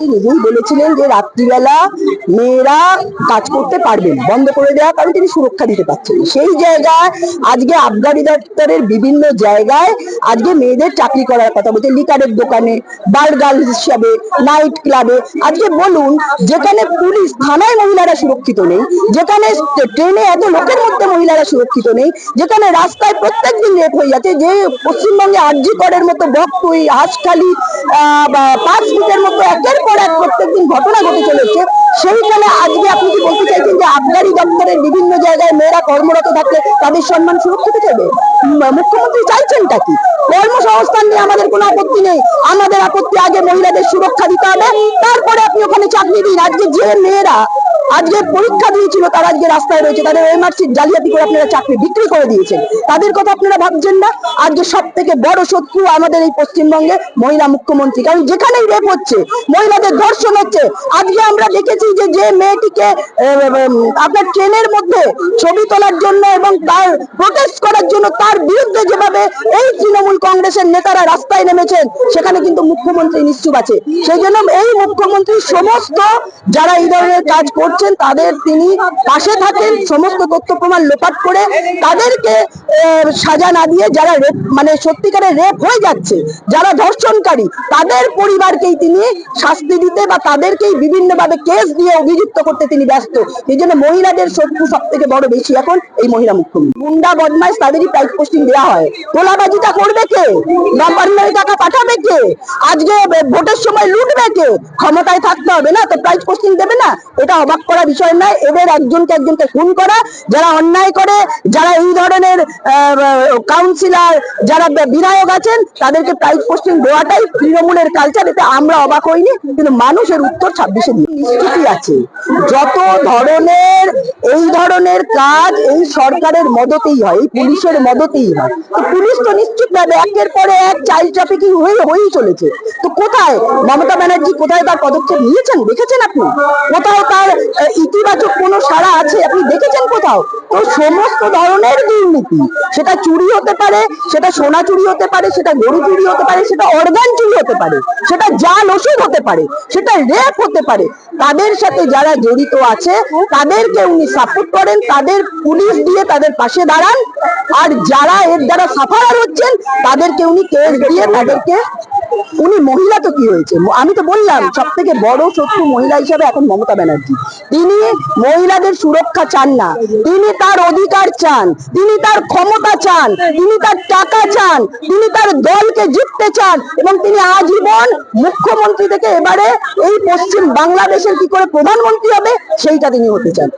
তিনি নিজেই বলেছিলেন যে রাত্রিবেলা মেয়েরা কাজ করতে পারবে না বন্ধ করে দেওয়া কারণ তিনি সুরক্ষা দিতে পারছেন সেই জায়গায় আজকে আবগারি দপ্তরের বিভিন্ন জায়গায় আজকে মেয়েদের চাকরি করার কথা বলছে। লিকারের দোকানে বার গার্লস হিসাবে নাইট ক্লাবে। আজকে বলুন যেখানে পুলিশ থানায় মহিলারা সুরক্ষিত নেই যেখানে ট্রেনে এত লোকের মধ্যে মহিলারা সুরক্ষিত নেই যেখানে রাস্তায় প্রত্যেকদিন রেপ হয়ে যাচ্ছে যে পশ্চিমবঙ্গে আরজি করের মতো বকটুই হাঁসখালি আহ, পাঁচ ফিটের মতো একের পর এক প্রত্যেকদিন ঘটনা ঘটে চলেছে। সেইখানে আজকে আপনি কি বলতে চাইছেন যে আবগারি দপ্তরের বিভিন্ন জায়গায় মেয়েরা কর্মরত থাকলে তাদের সম্মান সুরক্ষিত যাবে মুখ্যমন্ত্রী চাইছেনটা কি? কর্মসংস্থান নিয়ে আমাদের কোনো আপত্তি নেই। আমাদের আপত্তি আগে মহিলাদের সুরক্ষা দিতে হবে। তারপরে আপনি ওখানে চাকরি দিন। আজকে যে মেয়েরা আজকে পরীক্ষা দিয়েছিল, তারা আজকে রাস্তায় রয়েছে। তাদের এমআরসি জালিয়াতি করে আপনারা চাকরি বিক্রি করে দিয়েছেন। তাদের কথা আপনারা ভাবছেন না? আজকে সব থেকে বড় শত্রু আমাদের এই পশ্চিমবঙ্গে মহিলা মুখ্যমন্ত্রী। কারণ যেখানেই রেপ হচ্ছে, মহিলাদের ধর্ষণ হচ্ছে। আজকে আমরা দেখেছি যে যে মেয়েটিকে আপনার ট্রেনের মধ্যে ছবি তোলার জন্য এবং তার প্রোটেস্ট করার জন্য তার বিরুদ্ধে যেভাবে এই তৃণমূল কংগ্রেসের নেতারা রাস্তায় নেমেছেন, সেখানে কিন্তু মুখ্যমন্ত্রী নিশ্চুপ আছে। সেই জন্য এই মুখ্যমন্ত্রী সমস্ত, যারা এই ধরনের কাজ করছেন তাদের তিনি পাশে থাকেন, সমস্ত তথ্য প্রমাণ লোপাট করে তাদেরকে সাজা না দিয়ে যারা রেপ মানে সত্যিকারের রেপ হয়ে যাচ্ছে, যারা ধর্ষণকারী, তাদের পরিবারকেই তিনি শাস্তি দিতে বা তাদেরকেই বিভিন্নভাবে কেস দিয়ে অভিযুক্ত করতে তিনি ব্যস্ত। এই জন্য মহিলাদের শত্রু সব থেকে বড় বেশি এখন এই মহিলা মুখ্যমন্ত্রী। গুন্ডা বদমাইশ, তাদেরই প্রাইস পোস্টিং দেওয়া হয়। তোলাবাজিটা করবে কে? নবান্নের টাকা পাঠাবে কে? আজকে ভোটের সময় লুটবে কে? ক্ষমতায় থাকতে হবে না, তো প্রাইস পোস্টিং দেবে না? এটা অবাক করা বিষয় নয়, এদের একজনকে একজনকে খুন করা, যারা অন্যায় করে, যারা এই ধরনের কাউন্সিলার যারা বিধায়ক আছেন, তাদেরকে প্রাইজ পোস্টিং দেওয়াটাই তৃণমূলের কালচার এতে আমরা অবাক হইনি, কিন্তু মানুষের উত্তর ছাব্বিশে নিশ্চিতই আছে। যত ধরনের, এই ধরনের কাজ এই সরকারের মদতেই হয়, এই পুলিশের মদতেই হয়। তো পুলিশ তো নিশ্চিত ভাবে একের পরে এক চাইল্ড ট্রাফিকিং হয়ে, হয়েই চলেছে। তো কোথায় মমতা ব্যানার্জি কোথায় তার পদক্ষেপ নিয়েছেন? দেখেছেন আপনি? কোথায় তার ইতিবাচক সাড়া আছে, আপনি দেখেছেন কোথাও? তো সমস্ত ধরনের দুর্নীতি, সেটা চুরি হতে পারে, সেটা সোনা চুরি হতে পারে, সেটা গরু চুরি হতে পারে, সেটা অর্গান চুরি হতে পারে, সেটা জাল, ওষুধ হতে পারে, সেটা রেপ হতে পারে। তাদের সাথে যারা জড়িত আছে, তাদেরকে উনি সাপোর্ট করেন, তাদের পুলিশ দিয়ে তাদের পাশে দাঁড়ান, আর যারা এর দ্বারা সাফারার হচ্ছেন, তাদেরকে উনি কেস দিয়ে তাদেরকে, উনি মহিলা তো কি হয়েছে? আমি তো বললাম সব থেকে বড় শত্রু মহিলা হিসাবে এখন মমতা ব্যানার্জি। তিনি মহিলাদের সুরক্ষা চান না। তিনি তার অধিকার চান, তিনি তার ক্ষমতা চান, তিনি তার টাকা চান, তিনি তার দলকে জিততে চান এবং তিনি আজীবন মুখ্যমন্ত্রী থেকে এবারে এই পশ্চিম বাংলাদেশের কি করে প্রধানমন্ত্রী হবে, সেইটা তিনি হতে চান।